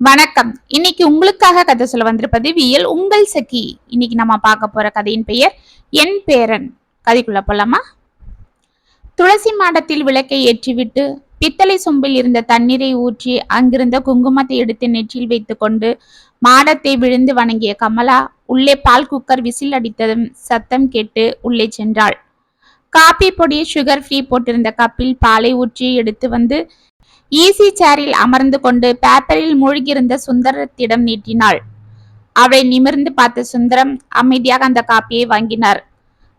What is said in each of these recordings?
வணக்கம். இன்னைக்கு உங்களுக்காக கதை சொல்ல வந்திருப்பது வியல் உங்கள் சகி. இன்னைக்கு நம்ம பார்க்க போற கதையின் பெயர் என் பேரன். கதைக்குள்ள போலாமா? துளசி மாடத்தில் விளக்கை ஏற்றிவிட்டு பித்தளை சொம்பில் இருந்த தண்ணீரை ஊற்றி அங்கிருந்த குங்குமத்தை எடுத்து நெற்றியில் வைத்துக்கொண்டு மாடத்தை விழுந்து வணங்கிய கமலா உள்ளே பால் குக்கர் விசில் அடித்ததும் சத்தம் கேட்டு உள்ளே சென்றாள். காபி பொடி சுகர் ஃப்ரீ போட்டிருந்த கப்பில் பாலை ஊற்றி எடுத்து வந்து ஈசி சேரில் அமர்ந்து கொண்டு பேப்பரில் மூழ்கியிருந்த சுந்தரத்திடம் நீட்டினாள். அவளை நிமிர்ந்து பார்த்த சுந்தரம் அமைதியாக அந்த காப்பியை வாங்கினார்.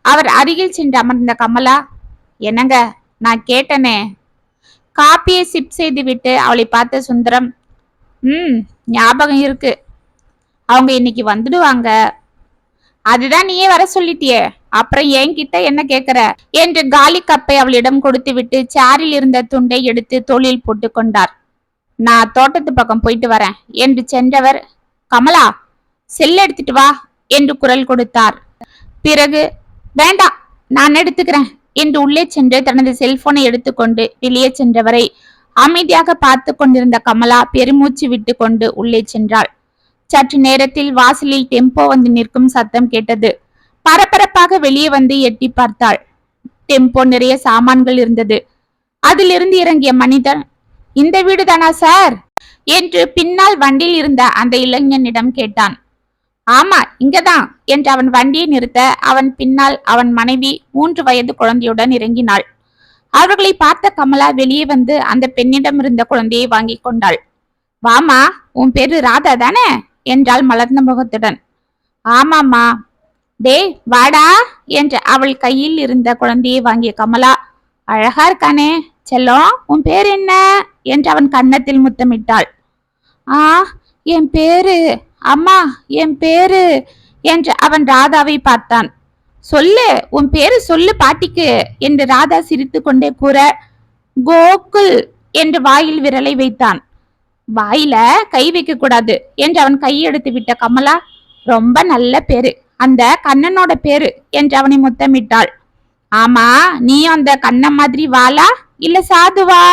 அவர் அருகில் சென்று அமர்ந்த கமலா என்னங்க நான் கேட்டனே. காப்பியை சிப் செய்துவிட்டு அவளை பார்த்த சுந்தரம் ம் ஞாபகம் இருக்கு. அவங்க இன்னைக்கு வந்துடுவாங்க. அதுதான் நீயே வர சொல்லிட்டியே. அப்புறம் என்கிட்ட என்ன கேக்குற? என்று காலி கப்பை அவளிடம் கொடுத்துவிட்டு சேரில் இருந்த துண்டை எடுத்து தோளில் போட்டு கொண்டார். நான் தோட்டத்து பக்கம் போயிட்டு வரேன் என்று சென்றவர் கமலா செல் எடுத்துட்டு வா என்று குரல் கொடுத்தார். பிறகு வேண்டாம் நான் எடுத்துக்கிறேன் என்று உள்ளே சென்று தனது செல்போனை எடுத்துக்கொண்டு வெளியே சென்றவரை அமைதியாக பார்த்து கொண்டிருந்த கமலா பெருமூச்சு விட்டு கொண்டு உள்ளே சென்றாள். சற்று நேரத்தில் வாசலில் டெம்போ வந்து நிற்கும் சத்தம் கேட்டது. பரபரப்பாக வெளியே வந்து எட்டி பார்த்தாள். டெம்போ நிறைய சாமான்கள் இருந்தது. அதிலிருந்து இறங்கிய மனிதன் இந்த வீடு தானா சார்? என்று பின்னால் வண்டியில் இருந்த அந்த இளைஞனிடம் கேட்டான். ஆமா இங்கதான் என்று அவன் வண்டியை நிறுத்த அவன் பின்னால் அவன் மனைவி மூன்று வயது குழந்தையுடன் இறங்கினாள். அவர்களை பார்த்த கமலா வெளியே வந்து அந்த பெண்ணிடம் இருந்த குழந்தையை வாங்கி கொண்டாள். வாமா உன் பேரு ராதா தானே? என்றாள் மலர்ந்த முகத்துடன். ஆமாம்மா டேய் வாடா என்று அவள் கையில் இருந்த குழந்தையை வாங்கிய கமலா அழகா இருக்கானே செல்லம் உன் பேர் என்ன? என்று அவன் கன்னத்தில் முத்தமிட்டாள். ஆ என் பேரு அம்மா என் பேரு என்று அவன் ராதாவை பார்த்தான். சொல்லு உன் பேரு சொல்லு பாட்டிக்கு என்று ராதா சிரித்து கொண்டே கூற கோகுல் என்று வாயில் விரலை வைத்தான். வாயில கை வைக்க கூடாது என்று அவன் கையெடுத்து விட்ட கமலா ரொம்ப நல்ல பேரு அந்த கண்ணனோட பேரு என்று அவனை முத்தமிட்டாள். ஆமா நீயும் அந்த கண்ணன் மாதிரி வாளா இல்ல சாதுவா?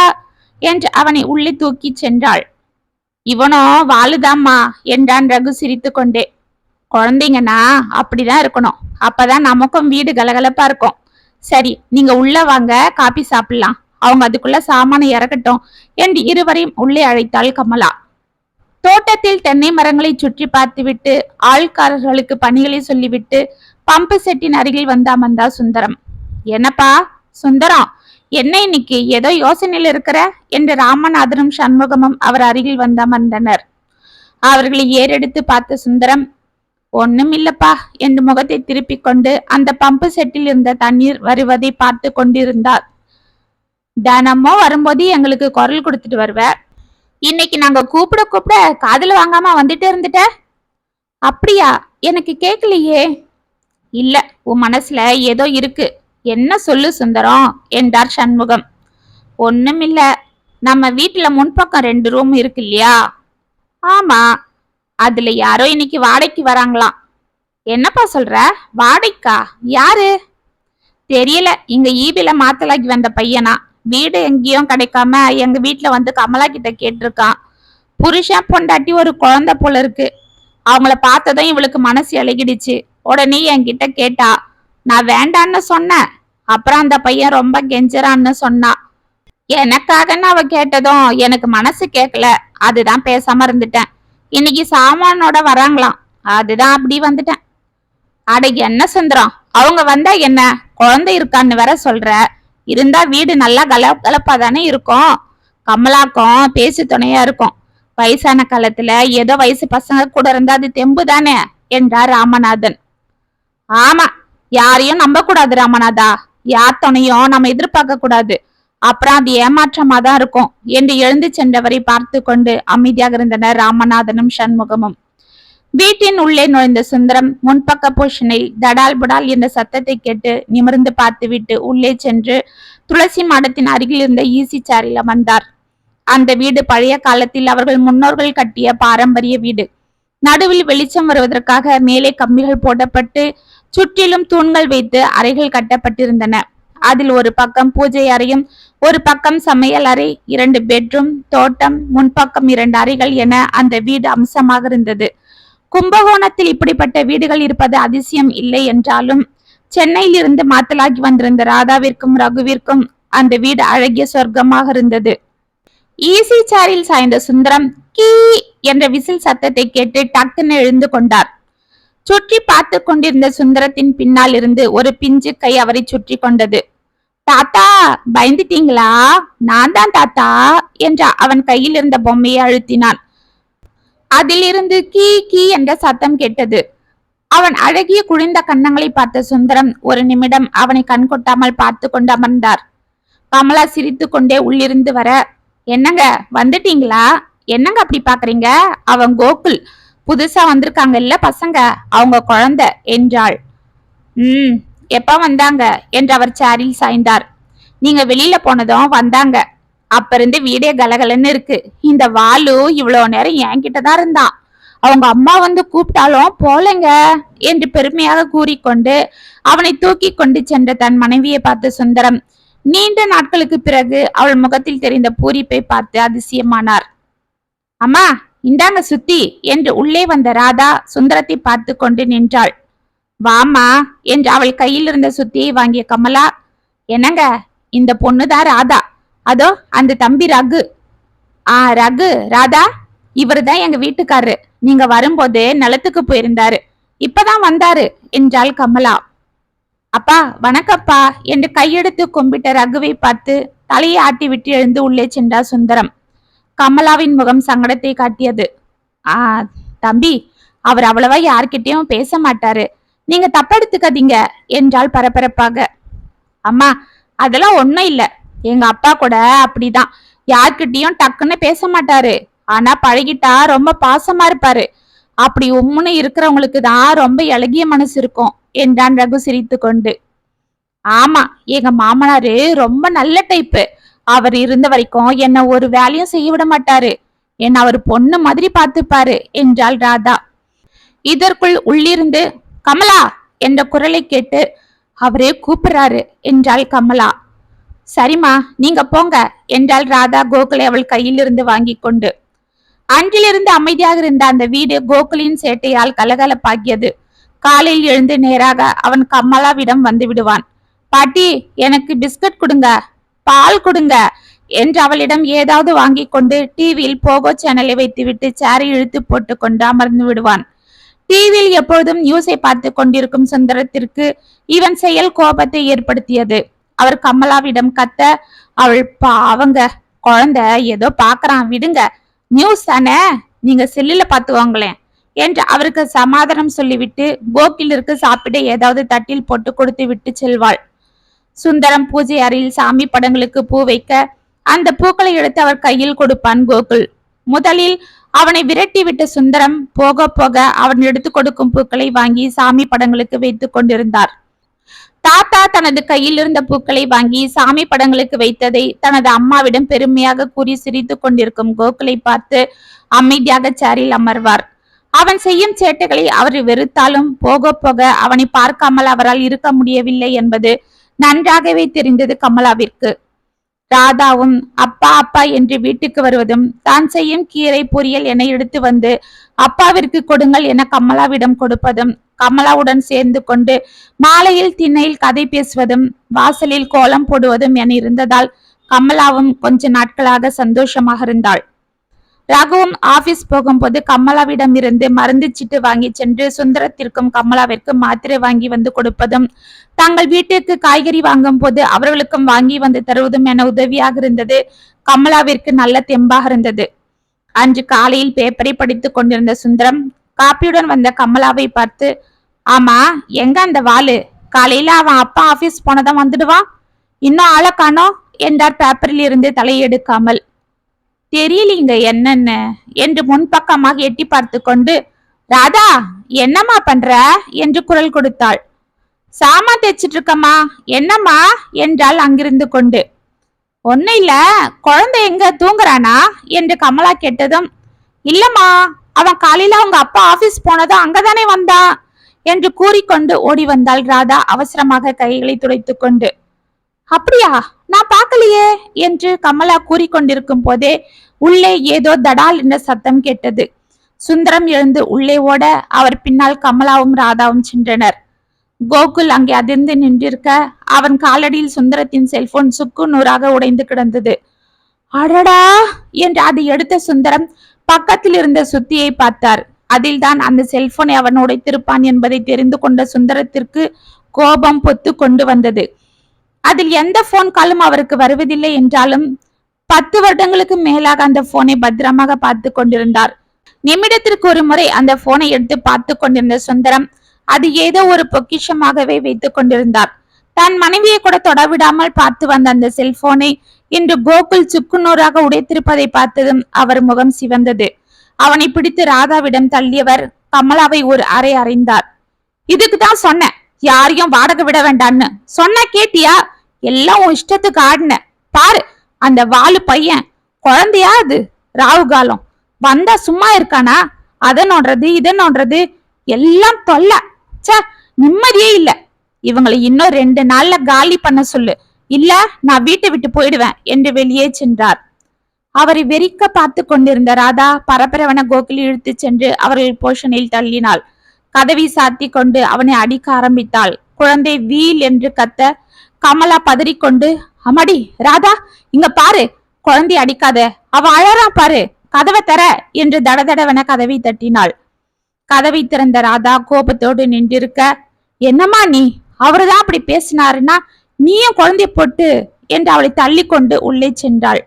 என்று அவனை உள்ளே தூக்கி சென்றாள். இவனோ வாழுதாம்மா என்றான் ரகு சிரித்து கொண்டே. குழந்தைங்கன்னா அப்படிதான் இருக்கணும். அப்பதான் நமக்கும் வீடு கலகலப்பா இருக்கும். சரி நீங்க உள்ள வாங்க காபி சாப்பிடலாம். அவங்க அதுக்குள்ள சாமானை இறக்கட்டும் என்று இருவரையும் உள்ளே அழைத்தாள் கமலா. தோட்டத்தில் தென்னை மரங்களை சுற்றி பார்த்துவிட்டு ஆள்காரர்களுக்கு பணிகளை சொல்லிவிட்டு பம்பு செட்டின் அருகில் வந்து அமர்ந்தா சுந்தரம். என்னப்பா சுந்தரம் என்ன இன்னைக்கு? ஏதோ யோசனையில் இருக்கிற? என்று ராமநாதனும் சண்முகமும் அவர் அருகில் வந்து அமர்ந்தனர் அவர்களை ஏறெடுத்து பார்த்த சுந்தரம் ஒன்னும் இல்லப்பா என்று முகத்தை திருப்பிக் கொண்டு அந்த பம்பு செட்டில் இருந்த தண்ணீர் வருவதை பார்த்து கொண்டிருந்தார். தினமும் வரும்போது எங்களுக்கு குரல் கொடுத்துட்டு வருவேன் இன்னைக்கு நாங்க கூப்பிட கூப்பிட காதுல வாங்காம வந்துட்டு இருந்துட்ட. அப்படியா? எனக்கு கேட்கலையே இல்ல உன் மனசுல ஏதோ இருக்கு. என்ன சொல்லு சுந்தரம்? என்றார் சண்முகம். ஒண்ணும் நம்ம வீட்டுல முன்பக்கம் ரெண்டு ரூம் இருக்கு இல்லையா? ஆமா. அதுல யாரோ இன்னைக்கு வாடகைக்கு வராங்களாம். என்னப்பா சொல்ற? வாடகைக்கா? யாரு? தெரியல. இங்க ஈபில மாத்தலாக்கி வந்த பையனா? வீடு எங்கேயும் கிடைக்காம எங்க வீட்டுல வந்து கமலா கிட்ட கேட்டிருக்கான். புருஷன் பொண்டாட்டி ஒரு குழந்தை போல இருக்கு. அவங்கள பார்த்ததும் இவளுக்கு மனசு இழகிடுச்சு உடனே என்கிட்ட கேட்டா நான் வேண்டான்னு சொன்னேன். அப்புறம் அந்த பையன் ரொம்ப கெஞ்சறான்னு சொன்னா. எனக்காகன்னு அவ கேட்டதும் எனக்கு மனசு கேட்கல அதுதான் பேசாம இருந்துட்டேன். இன்னைக்கு சாமானோட வராங்களாம். அதுதான் அப்படி வந்துட்டேன். அட என்ன சுந்தரம்? அவங்க வந்தா என்ன? குழந்தை இருக்கான்னு வேற சொல்ற. இருந்தா வீடு நல்லா கல கலப்பா தானே இருக்கும். கமலாக்கும் பேச்சு துணையா இருக்கும். வயசான காலத்துல ஏதோ வயசு பசங்க கூட இருந்தா அது தெம்பு தானே என்றார் ராமநாதன். ஆமா யாரையும் நம்ப கூடாது ராமநாதா. யார் துணையும் நம்ம எதிர்பார்க்க கூடாது. அப்புறம் அது ஏமாற்றமா தான் இருக்கும் என்று எழுந்து சென்றவரை பார்த்து கொண்டு அமைதியாக இருந்தனர் ராமநாதனும் சண்முகமும். வீட்டின் உள்ளே நுழைந்த சுந்தரம் முன்பக்க போஷனில் தடால் புடால் என்ற சத்தத்தை கேட்டு நிமிர்ந்து பார்த்துவிட்டு உள்ளே சென்று துளசி மாடத்தின் அருகில் இருந்த ஈசி சாரில் அமர்ந்தார். அந்த வீடு பழைய காலத்தில் அவர்கள் முன்னோர்கள் கட்டிய பாரம்பரிய வீடு. நடுவில் வெளிச்சம் வருவதற்காக மேலே கம்பிகள் போடப்பட்டு சுற்றிலும் தூண்கள் வைத்து அறைகள் கட்டப்பட்டிருந்தன. அதில் ஒரு பக்கம் பூஜை அறையும் ஒரு பக்கம் சமையல் அறை இரண்டு பெட்ரூம் தோட்டம் முன்பக்கம் இரண்டு அறைகள் என அந்த வீடு அம்சமாக இருந்தது. கும்பகோணத்தில் இப்படிப்பட்ட வீடுகள் இருப்பது அதிசயம் இல்லை என்றாலும் சென்னையில் இருந்து மாத்தலாகி வந்திருந்த ராதாவிற்கும் ரகுவிற்கும் அந்த வீடு அழகிய சொர்க்கமாக இருந்தது. ஈசி சாரில் சாய்ந்த சுந்தரம் கீ என்ற விசில் சத்தத்தை கேட்டு டக்குன்னு எழுந்து கொண்டார். சுற்றி பார்த்து கொண்டிருந்த சுந்தரத்தின் பின்னால் இருந்து ஒரு பிஞ்சு கை அவரை சுற்றி கொண்டது. தாத்தா பயந்துட்டீங்களா? நான் தான் தாத்தா என்ற அவன் கையில் இருந்த பொம்மையை அழுத்தினான். அதிலிருந்து கீ கீ என்ற சத்தம் கேட்டது. அவன் அழகிய குழிந்த கன்னங்களை பார்த்த சுந்தரம் ஒரு நிமிடம் அவனை கண் கொட்டாமல் பார்த்து கொண்டு அமர்ந்தார். கமலா சிரித்து கொண்டே உள்ளிருந்து வர என்னங்க வந்துட்டீங்களா? என்னங்க அப்படி பாக்குறீங்க அவன் கோகுல் புதுசா வந்திருக்காங்கல்ல பசங்க அவங்க குழந்தை என்றாள். ம் எப்ப வந்தாங்க? என்று அவர் சேரில் சாய்ந்தார். நீங்க வெளியில போனதும் வந்தாங்க. அப்ப இருந்து வீடே கலகலன்னு இருக்கு. இந்த வாலு இவ்வளவு நேரம் என்கிட்ட தான் இருந்தான் அவங்க அம்மா வந்து கூப்பிட்டாலும் போலங்க என்று பெருமையாக கூறிக்கொண்டு அவனை தூக்கி கொண்டு சென்ற தன் மனைவியை பார்த்த சுந்தரம் நீண்ட நாட்களுக்கு பிறகு அவள் முகத்தில் தெரிந்த பூரிப்பை பார்த்து அதிசயமானார். அம்மா இந்தாங்க சுத்தி என்று உள்ளே வந்த ராதா சுந்தரத்தை பார்த்து கொண்டு நின்றாள். வாமா என்று அவள் கையில் இருந்த சுத்தியை வாங்கிய கமலா என்னங்க இந்த பொண்ணுதான் ராதா. அதோ அந்த தம்பி ரகு. ஆ ரகு ராதா இவர் தான் எங்க வீட்டுக்காரரு. நீங்க வரும்போது நிலத்துக்கு போயிருந்தாரு. இப்பதான் வந்தாரு என்றாள் கமலா. அப்பா வணக்கப்பா என்று கையெடுத்து கும்பிட்ட ரகுவை பார்த்து தலையை ஆட்டி விட்டு எழுந்து உள்ளே சென்றார் சுந்தரம். கமலாவின் முகம் சங்கடத்தை காட்டியது. ஆ தம்பி அவர் அவ்வளவா யார்கிட்டயும் பேச மாட்டாரு. நீங்க தப்பெடுத்துக்காதீங்க என்றால் பரபரப்பாக. அம்மா அதெல்லாம் ஒண்ணும் இல்லை. எங்க அப்பா கூட அப்படிதான். யார்கிட்டயும் டக்குன்னு பேச மாட்டாரு. ஆனா பழகிட்டா ரொம்ப பாசமா இருப்பாரு. அப்படி உம்முன்னு இருக்கிறவங்களுக்கு தான் ரொம்ப இளகிய மனசு இருக்கும் என்றான் ரகு சிரித்து கொண்டு. ஆமா எங்க மாமனாரு ரொம்ப நல்ல டைப்பு அவர் இருந்த வரைக்கும் என்ன ஒரு வேலையும் செய்ய விட மாட்டாரு. என்ன அவர் பொண்ணு மாதிரி பார்த்துப்பாரு என்றாள் ராதா. இதற்குள் உள்ளிருந்து கமலா! என்ற குரலை கேட்டு அவரே கூப்பிடுறாரு என்றாள் கமலா. சரிம்மா நீங்க போங்க என்றாள் ராதா கோகுலை அவள் கையிலிருந்து வாங்கி கொண்டு. அன்றிலிருந்து அமைதியாக இருந்த அந்த வீடு கோகுலின் சேட்டையால் கலகலப்பாகியது. காலையில் எழுந்து நேராக அவன் கமலாவிடம் வந்து விடுவான். பாட்டி எனக்கு பிஸ்கட் கொடுங்க பால் கொடுங்க என்று அவளிடம் ஏதாவது வாங்கி கொண்டு டிவியில் போகோ சேனலை வைத்துவிட்டு சேரை இழுத்து போட்டு கொண்டு அமர்ந்து விடுவான். டிவியில் எப்பொழுதும் நியூஸை பார்த்து கொண்டிருக்கும் சுந்தரத்திற்கு இவன் செயல் கோபத்தை ஏற்படுத்தியது. அவர் கமலாவிடம் கத்த அவள் பாவங்க குழந்தை ஏதோ பாக்குறான் விடுங்க. நியூஸ் தானே? நீங்க செல்லுல பாத்துவாங்களேன் என்று அவருக்கு சமாதானம் சொல்லிவிட்டு கோகிலிற்கு சாப்பிட. ஏதாவது தட்டில் போட்டு கொடுத்து விட்டு செல்வாள். சுந்தரம் பூஜை அறையில் சாமி படங்களுக்கு பூ வைக்க அந்த பூக்களை எடுத்து அவர் கையில் கொடுப்பான் கோகுல். முதலில் அவனை விரட்டி விட்ட சுந்தரம் போக போக அவன் எடுத்து கொடுக்கும் பூக்களை வாங்கி சாமி படங்களுக்கு வைத்துக் கொண்டிருந்தார். தாத்தா தனது கையில் இருந்த பூக்களை வாங்கி சாமி படங்களுக்கு வைத்ததை தனது அம்மாவிடம் பெருமையாக கூறி சிரித்து கொண்டிருக்கும் கோகுலை பார்த்து அமைதியாக சேரில் அமர்வார். அவன் செய்யும் சேட்டைகளை அவர் வெறுத்தாலும் போக போக அவனை பார்க்காமல் அவரால் இருக்க முடியவில்லை என்பது நன்றாகவே தெரிந்தது கமலாவிற்கு. ராதாவும் அப்பா அப்பா என்று வீட்டுக்கு வருவதும் தான் செய்யும் கீரை பொரியல் என எடுத்து வந்து அப்பாவிற்கு கொடுங்கள் என கமலாவிடம் கொடுப்பதும் கமலாவுடன் சேர்ந்து கொண்டு மாலையில் திண்ணையில் கதை பேசுவதும் வாசலில் கோலம் போடுவதும் என இருந்ததால் கமலாவும் கொஞ்ச நாட்களாக சந்தோஷமாக இருந்தாள். ரகுவும் ஆபீஸ் போகும்போது கமலாவிடம் இருந்து மருந்து சீட்டு வாங்கி சென்று சுந்தரத்திற்கும் கமலாவிற்கும் மாத்திரை வாங்கி வந்து கொடுப்பதும் தங்கள் வீட்டிற்கு காய்கறி வாங்கும் போது அவர்களுக்கும் வாங்கி வந்து தருவதும் என உதவியாக இருந்தது கமலாவிற்கு நல்ல தெம்பாக இருந்தது. அன்று காலையில் பேப்பரை படித்துக் கொண்டிருந்த சுந்தரம் காப்பியுடன் வந்த கமலாவை பார்த்து ஆமா எங்க அந்த வாலு? காலையில அவன் அப்பா ஆபீஸ் போனதான் வந்துடுவான் இன்னும் ஆளை காணோம்? என்றார் பேப்பரில் இருந்து தலையெடுக்காமல் தெரியலீங்க என்னென்ன? என்று முன்பக்கமாக எட்டி பார்த்து கொண்டு ராதா என்னம்மா பண்ற? என்று குரல் கொடுத்தாள். சாமா தைச்சிட்டு இருக்கம்மா என்னம்மா? என்றாள் அங்கிருந்து கொண்டு. ஒன்னும் இல்ல குழந்தை எங்க தூங்குறானா? என்று கமலா கேட்டதும் இல்லம்மா அவன் காலையில அவங்க அப்பா ஆபீஸ் போனதும் அங்கதானே வந்தான் என்று கூறிக்கொண்டு ஓடி வந்தாள் ராதா அவசரமாக கைகளை துடைத்துக் கொண்டு. அப்படியா? நான் பார்க்கலையே என்று கமலா கூறிக்கொண்டிருக்கும் போதே உள்ளே ஏதோ தடால் என்ற சத்தம் கேட்டது. சுந்தரம் எழுந்து உள்ளே ஓட அவர் பின்னால் கமலாவும் ராதாவும் சென்றனர். கோகுல் அங்கே அதிர்ந்து நின்றிருக்க அவன் காலடியில் சுந்தரத்தின் செல்போன் சுக்கு நூறாக உடைந்து கிடந்தது. அடடா! என்று அதை எடுத்த சுந்தரம் பக்கத்தில் இருந்த சுத்தியை பார்த்தார். அதில்தான் அந்த செல்போனை அவன் உடைத்திருப்பான் என்பதை தெரிந்து கொண்ட சுந்தரத்திற்கு கோபம் பொத்து கொண்டு வந்தது. அதில் எந்த போன் காலும் அவருக்கு வருவதில்லை என்றாலும் பத்து வருடங்களுக்கு மேலாக அந்த போனை பத்திரமாக பார்த்து கொண்டிருந்தார். நிமிடத்திற்கு ஒரு முறை அந்த போனை எடுத்து பார்த்து கொண்டிருந்த சுந்தரம் அது ஏதோ ஒரு பொக்கிஷமாகவே வைத்துக் கொண்டிருந்தார். தன் மனைவியை கூட தொடவிடாமல் பார்த்து வந்த அந்த செல்போனை இன்று கோகுல் சுக்குநூறாக உடைத்திருப்பதை பார்த்ததும் அவர் முகம் சிவந்தது. அவனை பிடித்து ராதாவிடம் தள்ளியவர் கமலாவை ஒரு அறை அறைந்தார். இதுக்கு தான் சொன்னேன் யாரையும் வாடகை விட வேண்டான்னு சொன்ன கேட்டியா? எல்லாம் உன் இஷ்டத்துக்கு ஆடின. பாரு அந்த வாலு பையன். குழந்தையா அது? ராகு காலம். வந்தா சும்மா இருக்கானா? அதை நோன்றது இதை நோன்றது எல்லாம் தொல்ல. ச்சே நிம்மதியே இல்ல. இவங்களை இன்னும் ரெண்டு நாள்ல காலி பண்ண சொல்லு. இல்ல நான் வீட்டை விட்டு போயிடுவேன் என்று வெளியே சென்றார். அவரை வெறிக்க பார்த்து கொண்டிருந்த ராதா பரபரவன கோகுல் இழுத்து சென்று அவர்கள் போஷனில் தள்ளினாள். கதவை சாத்தி கொண்டு அவனை அடிக்க ஆரம்பித்தாள். குழந்தை வீல் என்று கத்த கமலா பதறிக்கொண்டு அம்மாடி ராதா இங்க பாரு குழந்தை அடிக்காத அவ அழறா பாரு கதவை தர என்று தடதடவென கதவை தட்டினாள். கதவை திறந்த ராதா கோபத்தோடு நின்றிருக்க என்னம்மா நீ அவருதான் அப்படி பேசினாருன்னா நீயும் குழந்தை போட்டு என்று அவளை தள்ளி கொண்டு உள்ளே சென்றாள்.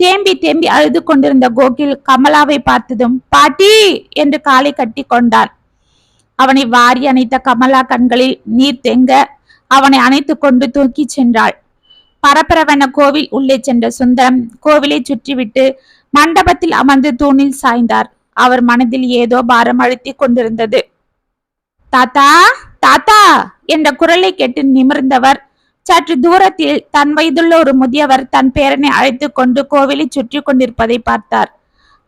தேம்பி தேம்பி அழுது கொண்டிருந்த கோகில் கமலாவை பார்த்ததும் பாட்டி! என்று காலை கட்டி கொண்டான். அவனை வாரி அணைத்த கமலா கண்களில் நீர் தெங்க அவனை அணைத்து கொண்டு தூக்கி சென்றாள். பரபரவென கோவில் உள்ளே சென்ற சுந்தரம் கோவிலை சுற்றிவிட்டு மண்டபத்தில் அமர்ந்து தூணில் சாய்ந்தார். அவர் மனதில் ஏதோ பாரம் அழுத்திக் கொண்டிருந்தது. தாத்தா! தாத்தா! என்ற குரலை கேட்டு நிமிர்ந்தவர் சற்று தூரத்தில் தன் வயதுள்ள ஒரு முதியவர் தன் பேரனை அழைத்து கொண்டு கோவிலை சுற்றி கொண்டிருப்பதை பார்த்தார்.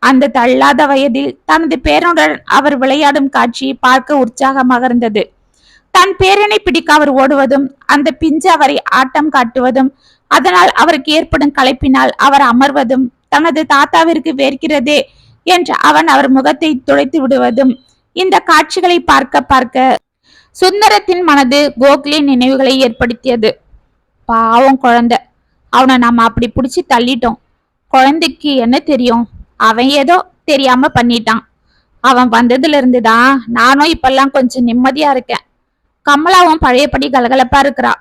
அந்த தள்ளாத வயதில் தனது பேரனுடன் அவர் விளையாடும் காட்சி பார்க்க உற்சாகமாக இருந்தது. தன் பேரனை பிடிக்க அவர் ஓடுவதும் அந்த பிஞ்சு அவரை ஆட்டம் காட்டுவதும் அதனால் அவருக்கு ஏற்படும் களைப்பினால் அவர் அமர்வதும் தனது தாத்தாவிற்கு வேர்க்கிறதே என்று அவன் அவர் முகத்தை துடைத்து விடுவதும் இந்த காட்சிகளை பார்க்க பார்க்க சுந்தரத்தின் மனது கோகுலின் நினைவுகளை ஏற்படுத்தியது. பாவம் குழந்தை. அவனை நாம அப்படி பிடிச்சி தள்ளிட்டோம். குழந்தைக்கு என்ன தெரியும்? அவன் ஏதோ தெரியாம பண்ணிட்டான். அவன் வந்ததுல இருந்து தான் நானும் இப்பெல்லாம் கொஞ்சம் நிம்மதியா இருக்கேன். கமலாவும் பழையபடி கலகலப்பா இருக்கிறா.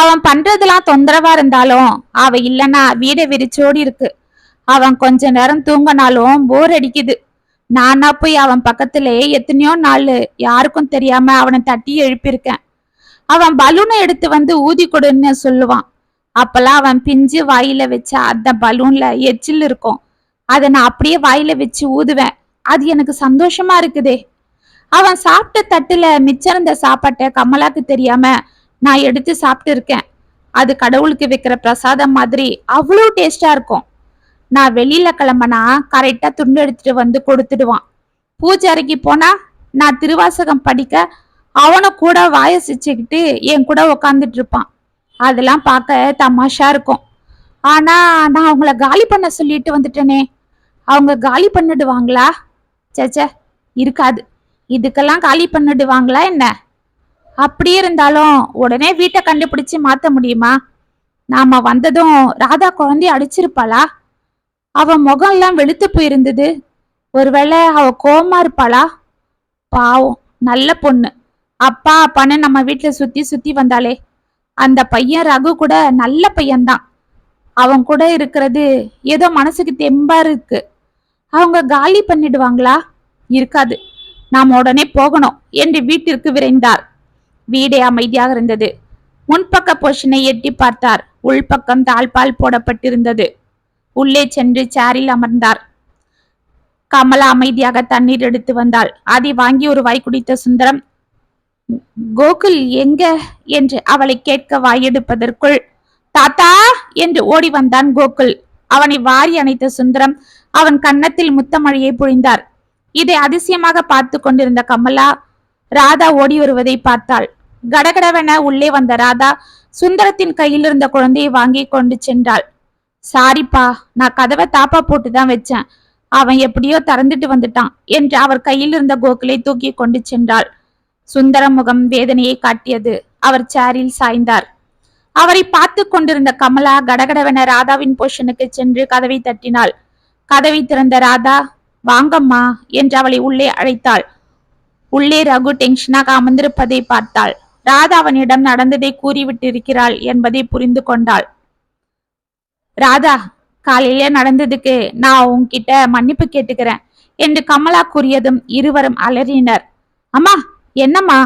அவன் பண்றதெல்லாம் தொந்தரவா இருந்தாலும் அவ இல்லனா வீடை விரிச்சோடி இருக்கு. அவன் கொஞ்ச நேரம் தூங்கினாலும் போர் அடிக்குது. நானா போய் அவன் பக்கத்திலே எத்தனையோ நாள் யாருக்கும் தெரியாம அவனை தட்டி எழுப்பியிருக்கேன். அவன் பலூனை எடுத்து வந்து ஊதி கொடுன்னு சொல்லுவான். அப்பெல்லாம் அவன் பிஞ்சு வாயில வச்ச அந்த பலூன்ல எச்சில் இருக்கும். அதை நான் அப்படியே வாயில வச்சு ஊதுவேன். அது எனக்கு சந்தோஷமா இருக்குதே. அவன் சாப்பிட்ட தட்டுல மிச்சம் சாப்பாட்டை கமலாக்கு தெரியாம நான் எடுத்து சாப்பிட்டு இருக்கேன். அது கடவுளுக்கு வைக்கிற பிரசாதம் மாதிரி அவ்வளோ டேஸ்டா இருக்கும். நான் வெளியில கிளம்பனா கரெக்டா துண்டு எடுத்துட்டு வந்து கொடுத்துடுவான். பூஜை அறைக்கு போனா நான் திருவாசகம் படிக்க அவனும் கூட வாயசிச்சுக்கிட்டு என் கூட உக்காந்துட்டு இருப்பான். அதெல்லாம் பார்க்க தமாஷா இருக்கும். ஆனா நான் அவங்கள காலி பண்ண சொல்லிட்டு வந்துட்டேனே. அவங்க காலி பண்ணிடுவாங்களா? சேச்சே இருக்காது. இதுக்கெல்லாம் காலி பண்ணிடுவாங்களா என்ன? அப்படி இருந்தாலும் உடனே வீட்டை கண்டுபிடிச்சு மாற்ற முடியுமா? நாம வந்ததும் ராதா குழந்தைய அடிச்சிருப்பாளா? அவ முகம் எல்லாம் வெளுத்து போயிருந்தது. ஒருவேளை அவ கோமா இருப்பாளா? பாவம் நல்ல பொண்ணு. அப்பா அப்பான்னு நம்ம வீட்டுல சுத்தி சுத்தி வந்தாலே அந்த பையன் ரகு கூட நல்ல பையன்தான். அவன் கூட இருக்கிறது ஏதோ மனசுக்கு தெம்பா இருக்கு. அவங்க காலி பண்ணிடுவாங்களா? இருக்காது. நாம் உடனே போகணும் என்று வீட்டிற்கு விரைந்தார். வீடே அமைதியாக இருந்தது. முன்பக்க போஷனை எட்டி பார்த்தார். உள்பக்கம் தாழ்பால் போடப்பட்டிருந்தது. உள்ளே சென்று சேரில் அமர்ந்தார். கமலா அமைதியாக தண்ணீர் எடுத்து வந்தாள். அதை வாங்கி ஒரு வாய் குடித்த சுந்தரம் கோகுல் எங்க? என்று அவளை கேட்க வாயெடுப்பதற்குள் தாத்தா! என்று ஓடி வந்தான் கோகுல். அவனை வாரி அணைத்த சுந்தரம் அவன் கன்னத்தில் முத்தமழையை பொழிந்தார் இதை அதிசயமாக பார்த்து கொண்டிருந்த கமலா ராதா ஓடி வருவதை பார்த்தாள். கடகடவென உள்ளே வந்த ராதா சுந்தரத்தின் கையில் இருந்த குழந்தையை வாங்கி கொண்டு சென்றாள். சாரிப்பா நான் கதவை தாப்பா போட்டு தான் வச்சேன். அவன் எப்படியோ திறந்துட்டு வந்துட்டான் என்று அவர் கையில் இருந்த கோகுலை தூக்கி கொண்டு சென்றாள். சுந்தரமுகம் வேதனையை காட்டியது. அவர் சேரில் சாய்ந்தார். அவரை பார்த்து கொண்டிருந்த கமலா கடகடவென ராதாவின் போஷனுக்கு சென்று கதவை தட்டினாள். கதவை திறந்த ராதா வாங்கம்மா என்று அவளை உள்ளே அழைத்தாள். உள்ளே ரகு டென்ஷனாக அமர்ந்திருப்பதை பார்த்தாள். ராதா அவனிடம் நடந்ததை கூறிவிட்டிருக்கிறாள் என்பதை புரிந்து கொண்டாள். ராதா காலையில நடந்ததுக்கு நான் உன்கிட்ட மன்னிப்பு கேட்டுக்கிறேன் என்று கமலா கூறியதும் இருவரும் அலறினர். அம்மா என்னம்மா?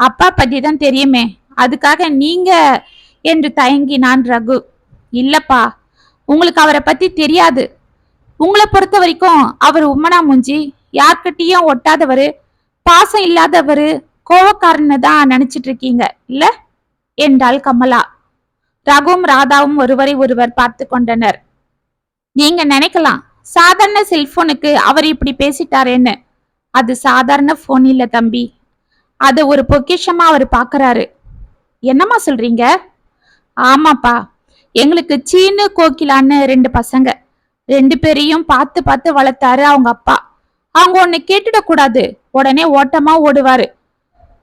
அப்பா பத்தி தான் தெரியுமே. அதுக்காக நீங்க என்று தயங்கினான் ரகு. இல்லப்பா உங்களுக்கு அவரை பத்தி தெரியாது. உங்களை பொறுத்த வரைக்கும் அவர் உம்மனா மூஞ்சி யார்கிட்டயும் ஒட்டாதவர் பாசம் இல்லாதவர் கோவக்காரன்னு தான் நினைச்சிட்டு இருக்கீங்க இல்ல? என்றாள் கமலா. ரகுவும் ராதாவும் ஒருவரை ஒருவர் பார்த்து கொண்டனர். நீங்க நினைக்கலாம் சாதாரண செல்போனுக்கு அவர் இப்படி பேசிட்டாரேன்னு. அது சாதாரண போன் இல்ல தம்பி. அதை ஒரு பொக்கிஷமா அவர் பாக்குறாரு என்னம்மா சொல்றீங்க? ஆமாப்பா. எங்களுக்கு சீனு கோகிலான்னு ரெண்டு பசங்க. ரெண்டு பேரையும் பார்த்து பார்த்து வளர்த்தாரு அவங்க அப்பா. அவங்க ஒன்னு கேட்டுடக்கூடாது. உடனே ஓட்டமா ஓடுவாரு.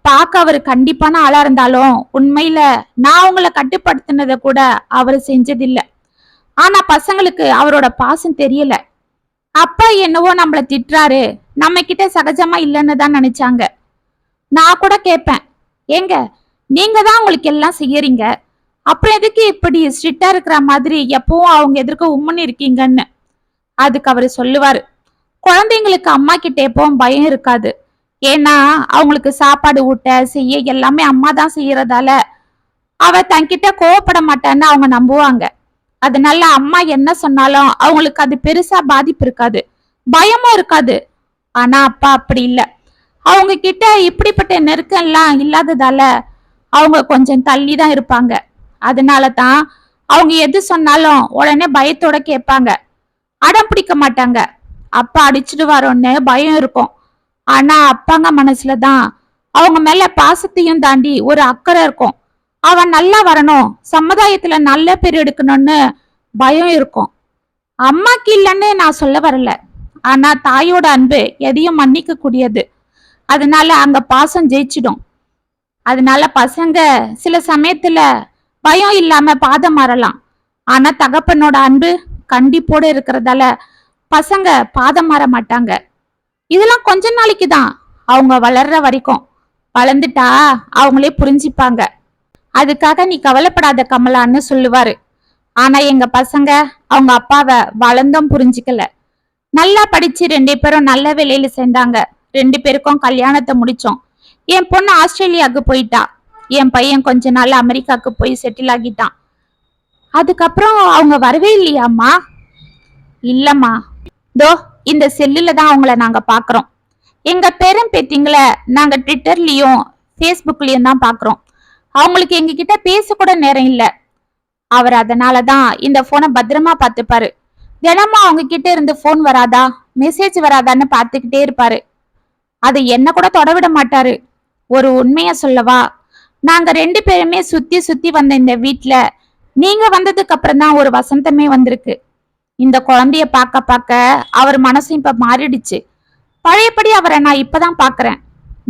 பார்க்க அவர் கண்டிப்பான ஆளா இருந்தாலும் உண்மையில நான் அவங்கள கட்டுப்படுத்தினதை கூட அவர் செஞ்சதில்ல. ஆனா பசங்களுக்கு அவரோட பாசம் தெரியல. அப்பா என்னவோ நம்மள திட்டுறாரு. நம்ம கிட்ட சகஜமா இல்லைன்னு தான் நினைச்சாங்க. நான் கூட கேட்பேன். ஏங்க நீங்க தான் உங்களுக்கு எல்லாம் செய்யறீங்க. அப்புறம் எதுக்கு இப்படி ஸ்ட்ரிக்டா இருக்கிற மாதிரி எப்பவும் அவங்க எதிர்க்க உம்முன்னு இருக்கீங்கன்னு? அதுக்கு அவர் சொல்லுவாரு. குழந்தைங்களுக்கு அம்மா கிட்ட எப்பவும் பயம் இருக்காது. ஏன்னா அவங்களுக்கு சாப்பாடு ஊட்ட செய்ய எல்லாமே அம்மா தான் செய்யறதால அவ தன்கிட்ட கோவப்பட மாட்டான்னு அவங்க நம்புவாங்க. அதனால அம்மா என்ன சொன்னாலும் அவங்களுக்கு அது பெருசா பாதிப்பு இருக்காது. பயமும் இருக்காது. ஆனா அப்பா அப்படி இல்லை. அவங்க கிட்ட இப்படிப்பட்ட நெருக்கம் எல்லாம் இல்லாததால அவங்க கொஞ்சம் தள்ளி தான் இருப்பாங்க. அதனால தான் அவங்க எது சொன்னாலும் உடனே பயத்தோட கேட்பாங்க. அடம் பிடிக்க மாட்டாங்க. அப்பா அடிச்சிட்டு வரோன்னு பயம் இருக்கும். ஆனா அப்பாங்க மனசுல தான் அவங்க மேல பாசத்தையும் தாண்டி ஒரு அக்கறை இருக்கும். அவன் நல்லா வரணும் சமுதாயத்துல நல்ல பேர் எடுக்கணும்னு பயம் இருக்கும். அம்மாக்கு இல்லைன்னு நான் சொல்ல வரல. ஆனா தாயோட அன்பு எதையும் மன்னிக்க கூடியது அதனால அங்க பாசம் ஜெயிச்சிடும். அதனால பசங்க சில சமயத்துல பயம் இல்லாம பாதம் மாறலாம். ஆனா தகப்பனோட அன்பு கண்டிப்போட இருக்கிறதால பசங்க பாதம் மாற மாட்டாங்க. இதெல்லாம் கொஞ்ச நாளைக்கு தான். அவங்க வளர்ற வரைக்கும். வளர்ந்துட்டா அவங்களே புரிஞ்சுப்பாங்க. அதுக்காக நீ கவலைப்படாத கமலான்னு சொல்லுவாரு. ஆனா எங்க பசங்க அவங்க அப்பாவை வளர்ந்தும் புரிஞ்சுக்கல. நல்லா படிச்சு ரெண்டு பேரும் நல்ல வேலையில சேர்ந்தாங்க. ரெண்டு பேருக்கும் கல்யாணத்தை முடிச்சோம். என் பொண்ணு ஆஸ்திரேலியாவுக்கு போயிட்டா. என் பையன் கொஞ்ச நாள் அமெரிக்காவுக்கு போய் செட்டில் ஆகிட்டான். அதுக்கப்புறம் அவங்க வரவே இல்லையாம்மா? இல்லம்மா. தோ இந்த செல்லுல தான் அவங்கள நாங்க பாக்குறோம். எங்க பேரன் பேத்திங்களை நாங்க ட்விட்டர்லயும் ஃபேஸ்புக்லயும் தான் பாக்குறோம். அவங்களுக்கு எங்க கிட்ட பேச கூட நேரம் இல்ல. அவர் அதனால தான் இந்த போனை பத்திரமா பார்த்துப்பாரு. தினமும் அவங்க கிட்ட இருந்து போன் வராதா? மெசேஜ் வராதான்னு பார்த்துக்கிட்டே இருப்பாரு. அது என்ன கூட தொடவிட மாட்டாரு. ஒரு உண்மைய சொல்லவா? நாங்க ரெண்டு பேருமே சுத்தி சுத்தி வந்த இந்த வீட்ல நீங்க வந்ததுக்கு அப்புறம் தான் ஒரு வசந்தமே வந்திருக்கு. இந்த குழந்தைய பார்க்க பார்க்க அவர் மனசும் இப்ப மாறிடுச்சு. பழையபடி அவரை நான் இப்பதான் பாக்குறேன்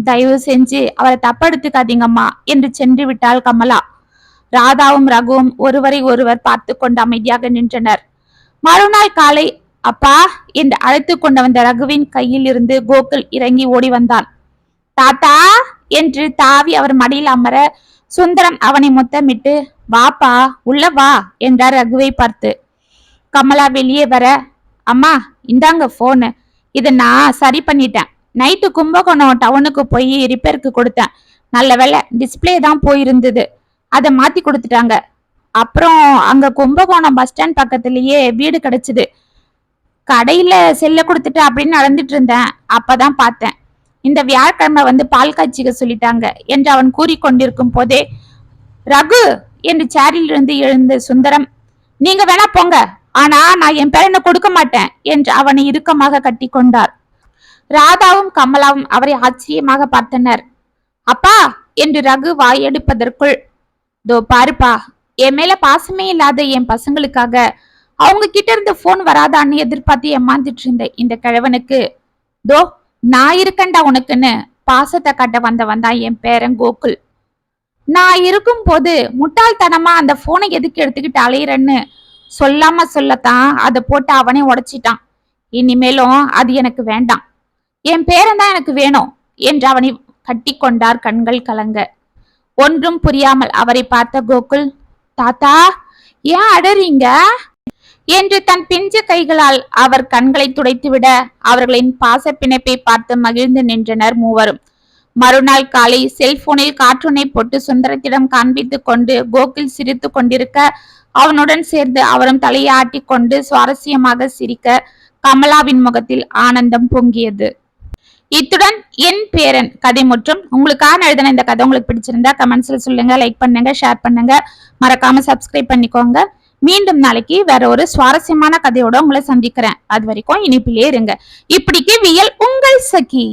தயவு செஞ்சு அவரை தப்படுத்துக்காதீங்கம்மா என்று சென்று விட்டாள் கமலா. ராதாவும் ரகுவும் ஒருவரை ஒருவர் பார்த்து கொண்டு அமைதியாக நின்றனர். மறுநாள் காலை அப்பா என்று அழைத்து கொண்டு வந்த ரகுவின் கையில் இருந்து கோகுல் இறங்கி ஓடி வந்தான். தாத்தா என்று தாவி அவர் மடியில் அமர சுந்தரம் அவனை முத்தமிட்டு வாப்பா உள்ள வா என்றார் ரகுவை பார்த்து. கமலா வெளியே வர அம்மா இந்தாங்க போனு இதை நான் சரி பண்ணிட்டேன். நைட்டு கும்பகோணம் டவுனுக்கு போய் ரிப்பேருக்கு கொடுத்தேன். நல்ல வேலை டிஸ்பிளே தான் போயிருந்தது. அதை மாத்தி கொடுத்துட்டாங்க. அப்புறம் அங்க கும்பகோணம் பஸ் ஸ்டாண்ட் பக்கத்துலயே வீடு கிடைச்சது. கடையில செல்ல கொடுத்துட்டு அப்படின்னு நடந்துட்டு இருந்தேன். அப்பதான் பார்த்தேன். இந்த வியாழக்கிழமை வந்து பால் காய்ச்சிக்க சொல்லிட்டாங்க என்று அவன் கூறிக்கொண்டிருக்கும் போதே ரகு! என்று சேரிலிருந்து எழுந்த சுந்தரம் நீங்க வேணா போங்க. ஆனா நான் என் பேரனை கொடுக்க மாட்டேன் என்று அவனை இறுக்கமாக கட்டி கொண்டார் ராதாவும் கமலாவும் அவரை ஆச்சரியமாக பார்த்தனர். அப்பா! என்று ரகு வாயெடுப்பதற்குள் தோ பாருப்பா. என் மேல பாசமே இல்லாத என் பசங்களுக்காக அவங்க கிட்ட இருந்து போன் வராதான்னு எதிர்பார்த்து ஏமாந்துட்டு இருந்த இந்த கிழவனுக்கு தோ நான் இருக்கேன்டா உனக்குன்னு பாசத்தை காட்ட வந்தவன் தான் என் பேரன் கோகுல். நான் இருக்கும் போது முட்டாள்தனமா அந்த போனை எதுக்கு எடுத்துக்கிட்டு அலையிறேன்னு சொல்லாம சொல்லத்தான் அதை போட்டு அவனே உடைச்சிட்டான். இனிமேலும் அது எனக்கு வேண்டாம். என் பேரன் தான் எனக்கு வேணும் என்று அவனை கட்டி கொண்டார் கண்கள் கலங்க. ஒன்றும் புரியாமல் அவரை பார்த்த கோகுல் தாத்தா ஏன் அடறீங்க? என்று தன் பிஞ்ச கைகளால் அவர் கண்களை துடைத்துவிட அவர்களின் பாச பிணைப்பை பார்த்து மகிழ்ந்து நின்றனர் மூவரும். மறுநாள் காலை செல்போனில் காற்றுனை போட்டு சுந்தரத்திடம் காண்பித்துக் கொண்டு கோகில் சிரித்து கொண்டிருக்க அவனுடன் சேர்ந்து அவரும் தலையாட்டி கொண்டு சுவாரஸ்யமாக சிரிக்க கமலாவின் முகத்தில் ஆனந்தம் பொங்கியது. இத்துடன் என் பேரன் கதை மற்றும். உங்களுக்காக எழுதின இந்த கதை உங்களுக்கு பிடிச்சிருந்தா கமெண்ட்ஸ்ல சொல்லுங்க லைக் பண்ணுங்க ஷேர் பண்ணுங்க. மறக்காம சப்ஸ்கிரைப் பண்ணிக்கோங்க. மீண்டும் நாளைக்கு வேற ஒரு சுவாரஸ்யமான கதையோட உங்களை சந்திக்கிறேன். அது வரைக்கும் இனிப்பிலே இருங்க. இப்படிக்கு வியல் உங்கள் சகி.